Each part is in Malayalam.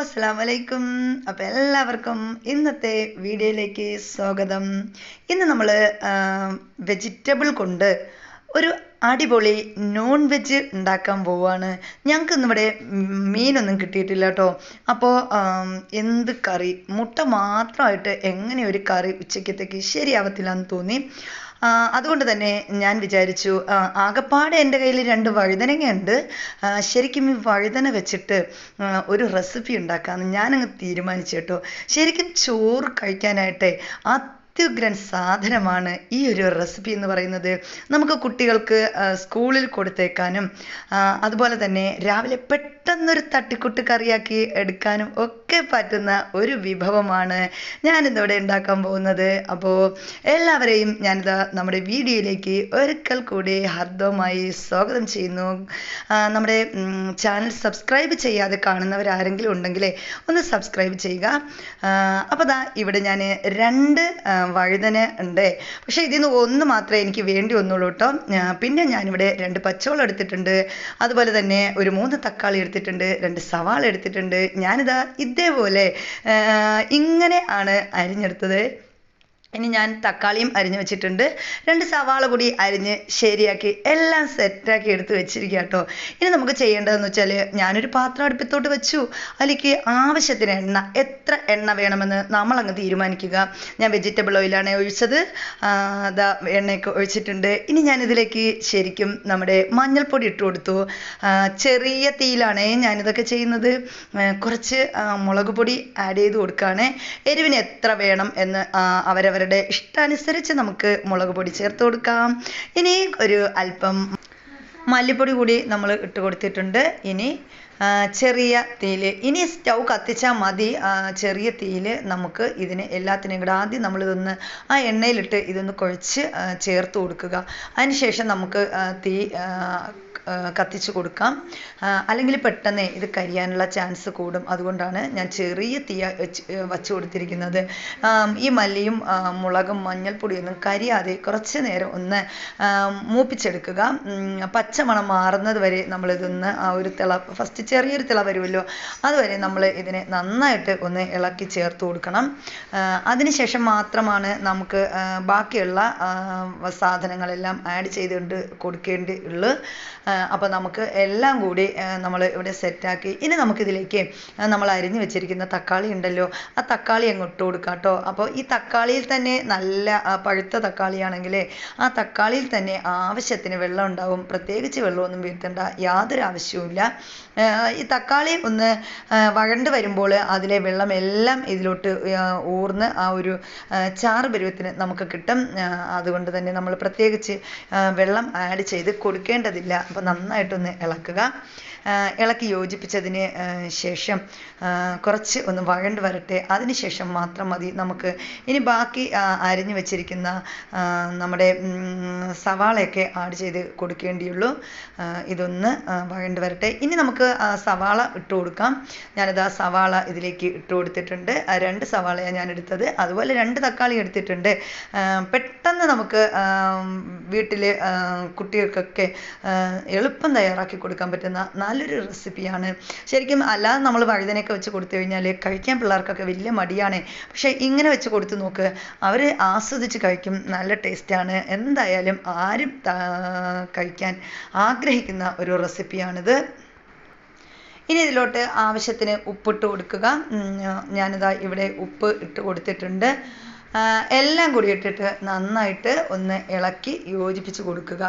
അസ്സാം വലൈക്കും അപ്പം എല്ലാവർക്കും ഇന്നത്തെ വീഡിയോയിലേക്ക് സ്വാഗതം. ഇന്ന് നമ്മൾ വെജിറ്റബിൾ കൊണ്ട് ഒരു അടിപൊളി നോൺ വെജ് ഉണ്ടാക്കാൻ പോവാണ്. ഞങ്ങൾക്ക് ഇന്നിവിടെ മീനൊന്നും കിട്ടിയിട്ടില്ല കേട്ടോ അപ്പോൾ എന്ത് കറി? മുട്ട മാത്രമായിട്ട് എങ്ങനെ ഒരു കറി ഉച്ചക്കത്തേക്ക് ശരിയാവത്തില്ല എന്ന് തോന്നി. അതുകൊണ്ട് തന്നെ ഞാൻ വിചാരിച്ചു ആകപ്പാടെ എന്റെ കയ്യിൽ രണ്ട് വഴുതനങ്ങയുണ്ട്. ശരിക്കും ഈ വഴുതന വെച്ചിട്ട് ഒരു റെസിപ്പി ഉണ്ടാക്കാമെന്ന് ഞാനങ്ങ് തീരുമാനിച്ചു കേട്ടോ. ശരിക്കും ചോറ് കഴിക്കാനായിട്ട് അത്യുഗ്രൻ സാധനമാണ് ഈ ഒരു റെസിപ്പി എന്ന് പറയുന്നത്. നമുക്ക് കുട്ടികൾക്ക് സ്കൂളിൽ കൊടുത്തേക്കാനും അതുപോലെ തന്നെ രാവിലെ പെട്ടെന്നൊരു തട്ടിക്കൂട്ട് കറിയാക്കി എടുക്കാനും ഒക്കെ പറ്റുന്ന ഒരു വിഭവമാണ് ഞാനിന്നിവിടെ ഉണ്ടാക്കാൻ പോകുന്നത്. അപ്പോൾ എല്ലാവരെയും ഞാനിതാ നമ്മുടെ വീഡിയോയിലേക്ക് ഒരിക്കൽ കൂടി ഹർദവുമായി സ്വാഗതം ചെയ്യുന്നു. നമ്മുടെ ചാനൽ സബ്സ്ക്രൈബ് ചെയ്യാതെ കാണുന്നവർ ആരെങ്കിലും ഉണ്ടെങ്കിലേ ഒന്ന് സബ്സ്ക്രൈബ് ചെയ്യുക. അപ്പോൾ ദാ ഇവിടെ ഞാൻ രണ്ട് വഴുതന ഉണ്ട്. പക്ഷേ ഇതിൽ നിന്ന് ഒന്ന് മാത്രമേ എനിക്ക് വേണ്ടി വന്നുള്ളൂ കേട്ടോ. പിന്നെ ഞാനിവിടെ രണ്ട് പച്ചവളം എടുത്തിട്ടുണ്ട്. അതുപോലെ തന്നെ ഒരു മൂന്ന് തക്കാളി എടുത്തിട്ടുണ്ട്. രണ്ട് സവാള എടുത്തിട്ടുണ്ട്. ഞാനിതാ ഇതേപോലെ ഇങ്ങനെ ആണ് അരിഞ്ഞെടുത്തത്. ഇനി ഞാൻ തക്കാളിയും അരിഞ്ഞു വെച്ചിട്ടുണ്ട്. രണ്ട് സവാള കൂടി അരിഞ്ഞ് ശരിയാക്കി എല്ലാം സെറ്റാക്കി എടുത്ത് വെച്ചിരിക്കുക കേട്ടോ ഇനി നമുക്ക് ചെയ്യേണ്ടതെന്ന് വെച്ചാൽ ഞാനൊരു പാത്രം അടുപ്പത്തോട്ട് വെച്ചു. അതിലേക്ക് ആവശ്യത്തിന് എണ്ണ എത്ര എണ്ണ വേണമെന്ന് നമ്മൾ അങ്ങ് തീരുമാനിക്കുക. ഞാൻ വെജിറ്റബിൾ ഓയിലാണ് ഒഴിച്ചത്. ദാ എണ്ണയൊക്കെ ഒഴിച്ചിട്ടുണ്ട്. ഇനി ഞാൻ ഇതിലേക്ക് ശരിക്കും നമ്മുടെ മഞ്ഞൾപ്പൊടി ഇട്ട് കൊടുത്തു. ചെറിയ തീയിലാണ് ഞാനിതൊക്കെ ചെയ്യുന്നത്. കുറച്ച് മുളക് പൊടി ആഡ് ചെയ്ത് കൊടുക്കുകയാണ്. എരിവിന് എത്ര വേണം എന്ന് ആ, അവരവരുടെ ഇഷ്ടാനുസരിച്ച് നമുക്ക് മുളക് പൊടി ചേർത്ത് കൊടുക്കാം. ഇനി ഒരു അല്പം മല്ലിപ്പൊടി കൂടി നമ്മൾ ഇട്ട് കൊടുത്തിട്ടുണ്ട്. ഇനി ചെറിയ തീയിൽ ഇനി സ്റ്റൗ കത്തിച്ചാൽ മതി. ചെറിയ തീയിൽ നമുക്ക് ഇതിന് എല്ലാത്തിനും കൂടെ ആദ്യം നമ്മളിതൊന്ന് ആ എണ്ണയിലിട്ട് ഇതൊന്ന് കുഴച്ച് ചേർത്ത് കൊടുക്കുക. അതിനുശേഷം നമുക്ക് തീ കത്തിച്ച് കൊടുക്കാം. അല്ലെങ്കിൽ പെട്ടെന്ന് ഇത് കരിയാനുള്ള ചാൻസ് കൂടും. അതുകൊണ്ടാണ് ഞാൻ ചെറിയ തീ വെച്ച് വച്ച് കൊടുത്തിരിക്കുന്നത്. ഈ മല്ലിയും മുളകും മഞ്ഞൾപ്പൊടിയൊന്നും കരിയാതെ കുറച്ച് നേരം ഒന്ന് മൂപ്പിച്ചെടുക്കുക. പച്ചമണം മാറുന്നത് വരെ നമ്മളിതൊന്ന് ആ ഒരു തിള ഫസ്റ്റ് ചെറിയൊരു തിള വരുമല്ലോ അതുവരെ നമ്മൾ ഇതിനെ നന്നായിട്ട് ഒന്ന് ഇളക്കി ചേർത്ത് കൊടുക്കണം. അതിനുശേഷം മാത്രമാണ് നമുക്ക് ബാക്കിയുള്ള സാധനങ്ങളെല്ലാം ആഡ് ചെയ്തുകൊണ്ട് കൊടുക്കേണ്ടി ഉള്ളൂ. അപ്പോൾ നമുക്ക് എല്ലാം കൂടി നമ്മൾ ഇവിടെ സെറ്റാക്കി. ഇനി നമുക്കിതിലേക്ക് നമ്മൾ അരിഞ്ഞു വെച്ചിരിക്കുന്ന തക്കാളി ഉണ്ടല്ലോ ആ തക്കാളി അങ്ങ് ഇട്ട് കൊടുക്കാം കേട്ടോ. അപ്പോൾ ഈ തക്കാളിയിൽ തന്നെ നല്ല പഴുത്ത തക്കാളിയാണെങ്കിൽ ആ തക്കാളിയിൽ തന്നെ ആവശ്യത്തിന് വെള്ളം ഉണ്ടാവും. പ്രത്യേകിച്ച് വെള്ളമൊന്നും വീഴ്ത്തേണ്ട യാതൊരു ആവശ്യവുമില്ല ഈ തക്കാളി ഒന്ന് വഴണ്ട് വരുമ്പോൾ അതിലെ വെള്ളം എല്ലാം ഇതിലോട്ട് ഊർന്ന് ആ ഒരു ചാറ് പരുവത്തിന് നമുക്ക് കിട്ടും. അതുകൊണ്ട് തന്നെ നമ്മൾ പ്രത്യേകിച്ച് വെള്ളം ആഡ് ചെയ്ത് കൊടുക്കേണ്ടതില്ല. അപ്പോൾ നന്നായിട്ടൊന്ന് ഇളക്കുക. ഇളക്കി യോജിപ്പിച്ചതിന് ശേഷം കുറച്ച് ഒന്ന് വഴണ്ട് വരട്ടെ. ശേഷം മാത്രം മതി നമുക്ക്. ഇനി ബാക്കി അരിഞ്ഞു വെച്ചിരിക്കുന്ന നമ്മുടെ സവാളയൊക്കെ ആഡ് ചെയ്ത് കൊടുക്കേണ്ടിയുള്ളൂ. ഇതൊന്ന് വഴണ്ട് വരട്ടെ. ഇനി നമുക്ക് സവാള ഇട്ട് കൊടുക്കാം. ഞാനിത് ആ സവാള ഇതിലേക്ക് ഇട്ട് കൊടുത്തിട്ടുണ്ട്. രണ്ട് സവാളയാണ് ഞാൻ എടുത്തത് അതുപോലെ രണ്ട് തക്കാളി എടുത്തിട്ടുണ്ട്. പെട്ടെന്ന് നമുക്ക് വീട്ടിൽ കുട്ടികൾക്കൊക്കെ എളുപ്പം തയ്യാറാക്കി കൊടുക്കാൻ പറ്റുന്ന നല്ലൊരു റെസിപ്പിയാണ്. ശരിക്കും അല്ല നമ്മൾ വഴുതനയൊക്കെ വെച്ച് കൊടുത്തു കഴിഞ്ഞാൽ കഴിക്കാൻ പിള്ളേർക്കൊക്കെ വലിയ മടിയാണ്. പക്ഷേ ഇങ്ങനെ വെച്ച് കൊടുത്തു നോക്ക് അവർ ആസ്വദിച്ച് കഴിക്കും നല്ല ടേസ്റ്റാണ്. എന്തായാലും ആരും കഴിക്കാൻ ആഗ്രഹിക്കുന്ന ഒരു റെസിപ്പിയാണിത്. ഇനി ഇതിലോട്ട് ആവശ്യത്തിന് ഉപ്പിട്ട് കൊടുക്കുക. ഞാനിതാ ഇവിടെ ഉപ്പ് ഇട്ട് കൊടുത്തിട്ടുണ്ട്. എല്ലാം കൂടി ഇട്ടിട്ട് നന്നായിട്ട് ഒന്ന് ഇളക്കി യോജിപ്പിച്ച് കൊടുക്കുക.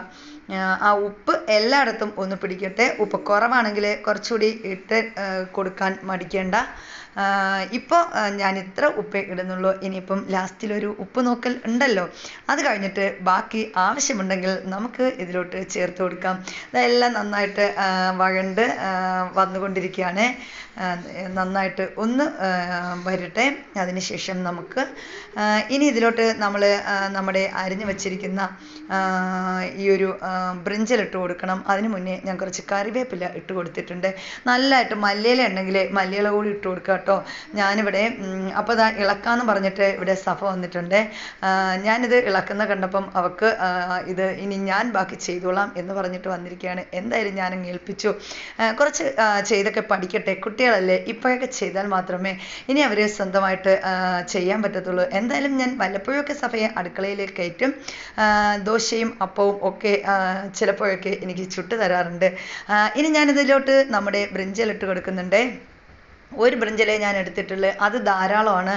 ആ, ഉപ്പ് എല്ലായിടത്തും ഒന്ന് പിടിക്കട്ടെ. ഉപ്പ് കുറവാണെങ്കിൽ കുറച്ചുകൂടി ഇട്ട് കൊടുക്കാൻ മടിക്കേണ്ട. ഇപ്പോൾ ഞാൻ ഇത്ര ഉപ്പേ ഇടുന്നുള്ളൂ. ഇനിയിപ്പം ലാസ്റ്റിലൊരു ഉപ്പ് നോക്കൽ ഉണ്ടല്ലോ. അത് കഴിഞ്ഞിട്ട് ബാക്കി ആവശ്യമുണ്ടെങ്കിൽ നമുക്ക് ഇതിലോട്ട് ചേർത്ത് കൊടുക്കാം. ഇതെല്ലാം നന്നായിട്ട് വഴണ്ട് വന്നുകൊണ്ടിരിക്കുകയാണ്. നന്നായിട്ട് ഒന്ന് വരട്ടെ. അതിനുശേഷം നമുക്ക് ഇനി ഇതിലോട്ട് നമ്മൾ നമ്മുടെ അരിഞ്ഞു വച്ചിരിക്കുന്ന ഈ ഒരു ബ്രിഞ്ചിൽ ഇട്ട് കൊടുക്കണം. അതിന് മുന്നേ ഞാൻ കുറച്ച് കറിവേപ്പില ഇട്ട് കൊടുത്തിട്ടുണ്ട്. നല്ലതായിട്ട് മല്ലിയില ഉണ്ടെങ്കിൽ മല്ലിയില കൂടി ഇട്ട് കൊടുക്കുക കേട്ടോ. ഞാനിവിടെ അപ്പോൾ ഇതാ ഇളക്കാന്ന് പറഞ്ഞിട്ട് ഇവിടെ സഫ വന്നിട്ടുണ്ട്. ഞാനിത് ഇളക്കുന്ന കണ്ടപ്പം അവൾക്ക് ഇത് ഇനി ഞാൻ ബാക്കി ചെയ്തോളാം എന്ന് പറഞ്ഞിട്ട് വന്നിരിക്കുകയാണ്. എന്തായാലും ഞാൻ ഏൽപ്പിച്ചു. കുറച്ച് ചെയ്തൊക്കെ പഠിക്കട്ടെ. കുട്ടികളല്ലേ ഇപ്പോഴൊക്കെ ചെയ്താൽ മാത്രമേ ഇനി അവർ സ്വന്തമായിട്ട് ചെയ്യാൻ പറ്റത്തുള്ളൂ. എന്തായാലും ഞാൻ വല്ലപ്പോഴൊക്കെ സഭയെ അടുക്കളയിലേക്ക് കയറ്റും. ദോശയും അപ്പവും ഒക്കെ ചിലപ്പോഴൊക്കെ എനിക്ക് ചുട്ട് തരാറുണ്ട്. ഇനി ഞാനിതിലോട്ട് നമ്മുടെ ബ്രിഞ്ചൽ ഇട്ട് കൊടുക്കുന്നുണ്ട്. ഒരു ബ്രിഞ്ചലേ ഞാൻ എടുത്തിട്ടുള്ളൂ അത് ധാരാളമാണ്.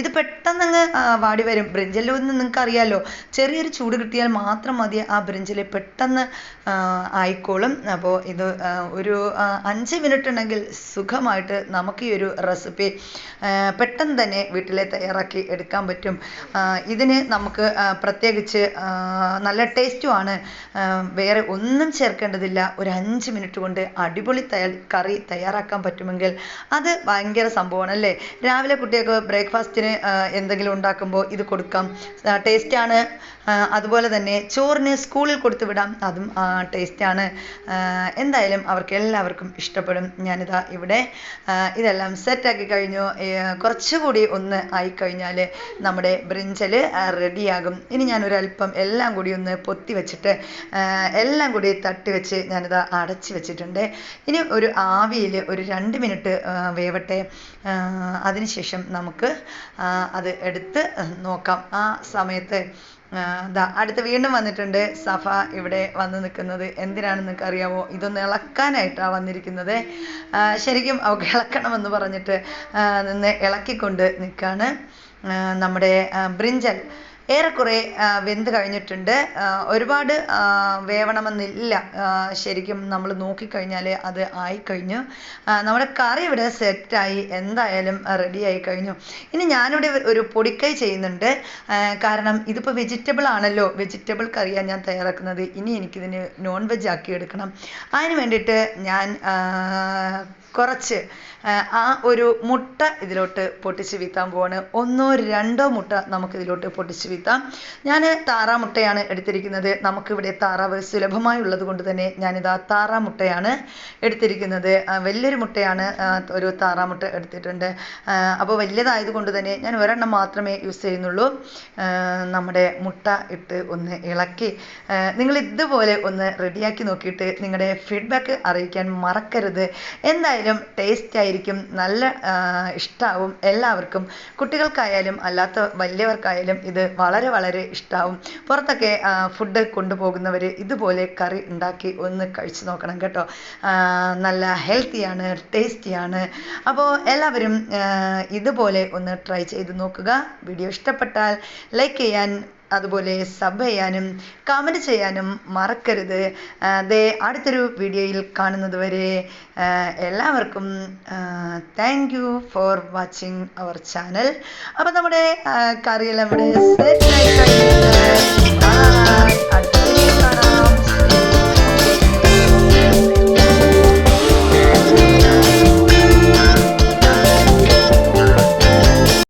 ഇത് പെട്ടെന്ന് അങ്ങ് വാടി വരും. ബ്രിഞ്ചലൊന്ന് നിങ്ങൾക്ക് അറിയാലോ ചെറിയൊരു ചൂട് കിട്ടിയാൽ മാത്രം മതി ആ ബ്രിഞ്ചൽ പെട്ടെന്ന് ആയിക്കോളും. അപ്പോൾ ഇത് ഒരു അഞ്ച് മിനിറ്റ് ഉണ്ടെങ്കിൽ സുഖമായിട്ട് നമുക്ക് ഈ ഒരു റെസിപ്പി പെട്ടെന്ന് തന്നെ വീട്ടിലെ തയ്യാറാക്കി എടുക്കാൻ പറ്റും. ഇതിന് നമുക്ക് പ്രത്യേകിച്ച് നല്ല ടേസ്റ്റുമാണ് വേറെ ഒന്നും ചേർക്കേണ്ടതില്ല. ഒരു അഞ്ച് മിനിറ്റ് കൊണ്ട് അടിപൊളി തയ്യാ കറി തയ്യാറാക്കാൻ പറ്റുമെങ്കിൽ അത് ഭയങ്കര സംഭവമാണ് അല്ലേ രാവിലെ കുട്ടികൾക്ക് ബ്രേക്ക്ഫാസ്റ്റിന് എന്തെങ്കിലും ഉണ്ടാക്കുമ്പോൾ ഇത് കൊടുക്കാം. ടേസ്റ്റാണ്. അതുപോലെ തന്നെ ചോറിന് സ്കൂളിൽ കൊടുത്തു വിടാം. അതും ടേസ്റ്റാണ്. എന്തായാലും അവർക്ക് എല്ലാവർക്കും ഇഷ്ടപ്പെടും. ഞാനിതാ ഇവിടെ ഇതെല്ലാം സെറ്റാക്കി കഴിഞ്ഞു. കുറച്ചു കുറച്ചുകൂടി ഒന്ന് ആയിക്കഴിഞ്ഞാൽ നമ്മുടെ ബ്രിഞ്ചൽ റെഡിയാകും. ഇനി ഞാൻ ഒരല്പം എല്ലാം കൂടി ഒന്ന് പൊത്തി വെച്ചിട്ട് എല്ലാം കൂടി തട്ടി വെച്ച് ഞാനിതാ അടച്ച് വെച്ചിട്ടുണ്ട്. ഇനി ഒരു ആവിയിൽ ഒരു രണ്ട് മിനിറ്റ് വേവട്ടെ. അതിനുശേഷം നമുക്ക് അത് എടുത്ത് നോക്കാം. ആ സമയത്ത് ദാ അടുത്ത് വീണ്ടും വന്നിട്ടുണ്ട്. സഫ ഇവിടെ വന്ന് നിൽക്കുന്നത്. എന്തിനാണെന്ന് നിങ്ങൾക്ക് അറിയാമോ ഇതൊന്ന് ഇളക്കാനായിട്ടാണ് വന്നിരിക്കുന്നത്. ശരിക്കും അവൾക്ക് ഇളക്കണമെന്ന് പറഞ്ഞിട്ട് നിന്ന് ഇളക്കിക്കൊണ്ട് നിൽക്കുകയാണ് നമ്മുടെ ബ്രിഞ്ചൽ ഏറെക്കുറെ വെന്ത് കഴിഞ്ഞിട്ടുണ്ട്. ഒരുപാട് വേവണമെന്നില്ല. ശരിക്കും നമ്മൾ നോക്കിക്കഴിഞ്ഞാൽ അത് ആയിക്കഴിഞ്ഞു. നമ്മുടെ കറി ഇവിടെ സെറ്റായി. എന്തായാലും റെഡി ആയി കഴിഞ്ഞു. ഇനി ഞാനിവിടെ ഒരു പൊടിക്കൈ ചെയ്യുന്നുണ്ട്. കാരണം ഇതിപ്പോൾ വെജിറ്റബിൾ ആണല്ലോ. വെജിറ്റബിൾ കറിയാണ് ഞാൻ തയ്യാറാക്കുന്നത്. ഇനി എനിക്കിതിന് നോൺ വെജ് ആക്കി എടുക്കണം. അതിന് വേണ്ടിയിട്ട് ഞാൻ കുറച്ച് ആ ഒരു മുട്ട ഇതിലോട്ട് പൊട്ടിച്ച് വീത്താൻ പോവാണ്. ഒന്നോ രണ്ടോ മുട്ട നമുക്കിതിലോട്ട് പൊട്ടിച്ച് വീത്താം ഞാൻ താറാമുട്ടയാണ് എടുത്തിരിക്കുന്നത്. നമുക്കിവിടെ താറാവ് സുലഭമായി ഉള്ളത് കൊണ്ട് തന്നെ ഞാനിതാ താറാമുട്ടയാണ് എടുത്തിരിക്കുന്നത്. വലിയൊരു മുട്ടയാണ് ഒരു താറാമുട്ട എടുത്തിട്ടുണ്ട്. അപ്പോൾ വലിയതായത് കൊണ്ട് തന്നെ ഞാൻ ഒരെണ്ണം മാത്രമേ യൂസ് ചെയ്യുന്നുള്ളൂ. നമ്മുടെ മുട്ട ഇട്ട് ഒന്ന് ഇളക്കി. നിങ്ങൾ ഇതുപോലെ ഒന്ന് റെഡിയാക്കി നോക്കിയിട്ട് നിങ്ങളുടെ ഫീഡ്ബാക്ക് അറിയിക്കാൻ മറക്കരുത്. എന്തായാലും ടേസ്റ്റ് ആയിരിക്കും നല്ല ഇഷ്ടാവും. എല്ലാവർക്കും കുട്ടികൾക്കായാലും അല്ലാത്ത വലിയവർക്കായാലും ഇത് വളരെ വളരെ ഇഷ്ടമാവും പുറത്തൊക്കെ ഫുഡ് കൊണ്ടുപോകുന്നവർ ഇതുപോലെ കറി ഉണ്ടാക്കി ഒന്ന് കഴിച്ചു നോക്കണം കേട്ടോ. നല്ല ഹെൽത്തിയാണ് ടേസ്റ്റിയാണ് അപ്പോൾ എല്ലാവരും ഇതുപോലെ ഒന്ന് ട്രൈ ചെയ്ത് നോക്കുക. വീഡിയോ ഇഷ്ടപ്പെട്ടാൽ ലൈക്ക് ചെയ്യാൻ അതുപോലെ സബ് ചെയ്യാനും കമന്റ് ചെയ്യാനും മറക്കരുത്. അതേ അടുത്തൊരു വീഡിയോയിൽ കാണുന്നത് വരെ എല്ലാവർക്കും thank you for watching our channel അപ്പോൾ നമ്മുടെ കറിയെല്ലാം ഇവിടെ സെറ്റ് ആയി Bye. അടുത്ത